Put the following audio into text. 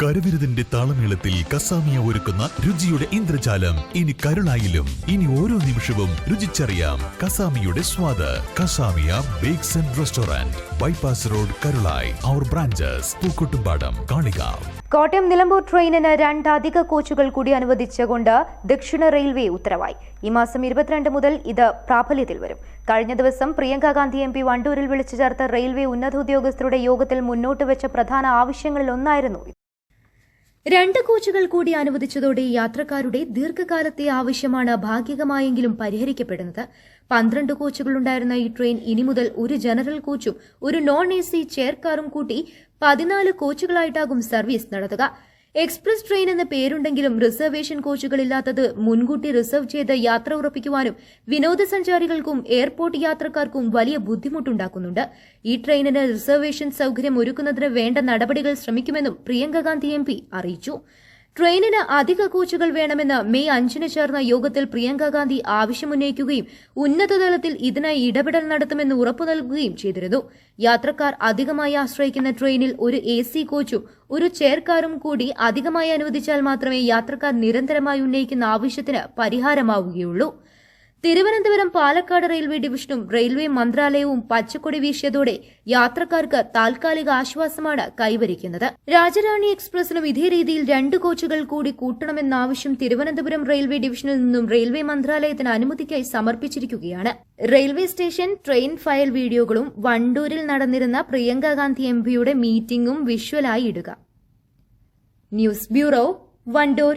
കരവിരുതിന്റെ താളമേളത്തിൽ കസാമിയ ഒരുക്കുന്ന രുചിയുടെ ഇന്ദ്രജാലം. ഇനി കരുളായിലും ഇനി ഓരോ നിമിഷവും രുചിച്ചറിയാം കസാമിയുടെ സ്വാദ്. Kasamiya bakes and restaurant bypass road Karulai. Our branches Pookkottumpadam Kalikavu. Kottayam Nilambur ട്രെയിനിന് രണ്ട് അധിക കോച്ചുകൾ കൂടി അനുവദിച്ചുകൊണ്ട് ദക്ഷിണ റെയിൽവേ ഉത്തരവായി. ഈ മാസം ഇരുപത്തിരണ്ട് മുതൽ ഇത് പ്രാബല്യത്തിൽ വരും. കഴിഞ്ഞ ദിവസം പ്രിയങ്ക ഗാന്ധി എം പി വണ്ടൂരിൽ വിളിച്ചു ചേർത്ത റെയിൽവേ ഉന്നത ഉദ്യോഗസ്ഥരുടെ യോഗത്തിൽ മുന്നോട്ട് വെച്ച പ്രധാന ആവശ്യങ്ങളിൽ ഒന്നായിരുന്നു ഇത്. രണ്ട് കോച്ചുകൾ കൂടി അനുവദിച്ചതോടെ യാത്രക്കാരുടെ ദീർഘകാലത്തെ ആവശ്യമാണ് ഭാഗികമായെങ്കിലും പരിഹരിക്കപ്പെടുന്നത്. പന്ത്രണ്ട് കോച്ചുകളുണ്ടായിരുന്ന ഈ ട്രെയിൻ ഇനി മുതൽ ഒരു ജനറൽ കോച്ചും ഒരു നോൺ എ സി ചെയർ കാറും കൂട്ടി പതിനാല് കോച്ചുകളായിട്ടാകും സർവീസ് നടത്തുക. എക്സ്പ്രസ് ട്രെയിൻ എന്ന പേരുണ്ടെങ്കിലും റിസർവേഷൻ കോച്ചുകളില്ലാത്തത് മുൻകൂട്ടി റിസർവ് ചെയ്ത് യാത്ര ഉറപ്പിക്കുവാനും വിനോദസഞ്ചാരികൾക്കും എയർപോർട്ട് യാത്രക്കാർക്കും വലിയ ബുദ്ധിമുട്ടുണ്ടാക്കുന്നുണ്ട്. ഈ ട്രെയിനിന് റിസർവേഷൻ സൌകര്യം ഒരുക്കുന്നതിന് വേണ്ട നടപടികൾ ശ്രമിക്കുമെന്നും പ്രിയങ്ക ഗാന്ധി എം അറിയിച്ചു. ട്രെയിനിന് അധിക കോച്ചുകൾ വേണമെന്ന് മെയ് അഞ്ചിന് ചേർന്ന യോഗത്തിൽ പ്രിയങ്ക ഗാന്ധി ആവശ്യമുന്നയിക്കുകയും ഉന്നതതലത്തിൽ ഇതിനായി ഇടപെടൽ നടത്തുമെന്ന് ഉറപ്പു നൽകുകയും ചെയ്തിരുന്നു. യാത്രക്കാർ അധികമായി ആശ്രയിക്കുന്ന ട്രെയിനിൽ ഒരു എ സി കോച്ചും ഒരു ചെയർകാറും കൂടി അധികമായി അനുവദിച്ചാൽ മാത്രമേ യാത്രക്കാർ നിരന്തരമായി ഉന്നയിക്കുന്ന ആവശ്യത്തിന് പരിഹാരമാവുകയുള്ളൂ. തിരുവനന്തപുരം പാലക്കാട് റെയിൽവേ ഡിവിഷനും റെയിൽവേ മന്ത്രാലയവും പച്ചക്കൊടി വീശിയതോടെ യാത്രക്കാർക്ക് താൽക്കാലിക ആശ്വാസമാണ് കൈവരിക്കുന്നത്. രാജരാണി എക്സ്പ്രസിനും ഇതേ രീതിയിൽ രണ്ട് കോച്ചുകൾ കൂടി കൂട്ടണമെന്ന ആവശ്യം തിരുവനന്തപുരം റെയിൽവേ ഡിവിഷനിൽ നിന്നും റെയിൽവേ മന്ത്രാലയത്തിന് അനുമതിക്കായി സമർപ്പിച്ചിരിക്കുകയാണ്. റെയിൽവേ സ്റ്റേഷൻ ട്രെയിൻ ഫയൽ വീഡിയോകളും വണ്ടൂരിൽ നടന്നിരുന്ന പ്രിയങ്ക ഗാന്ധി മീറ്റിംഗും വിഷ്വലായി ഇടുക. News bureau Wandoor.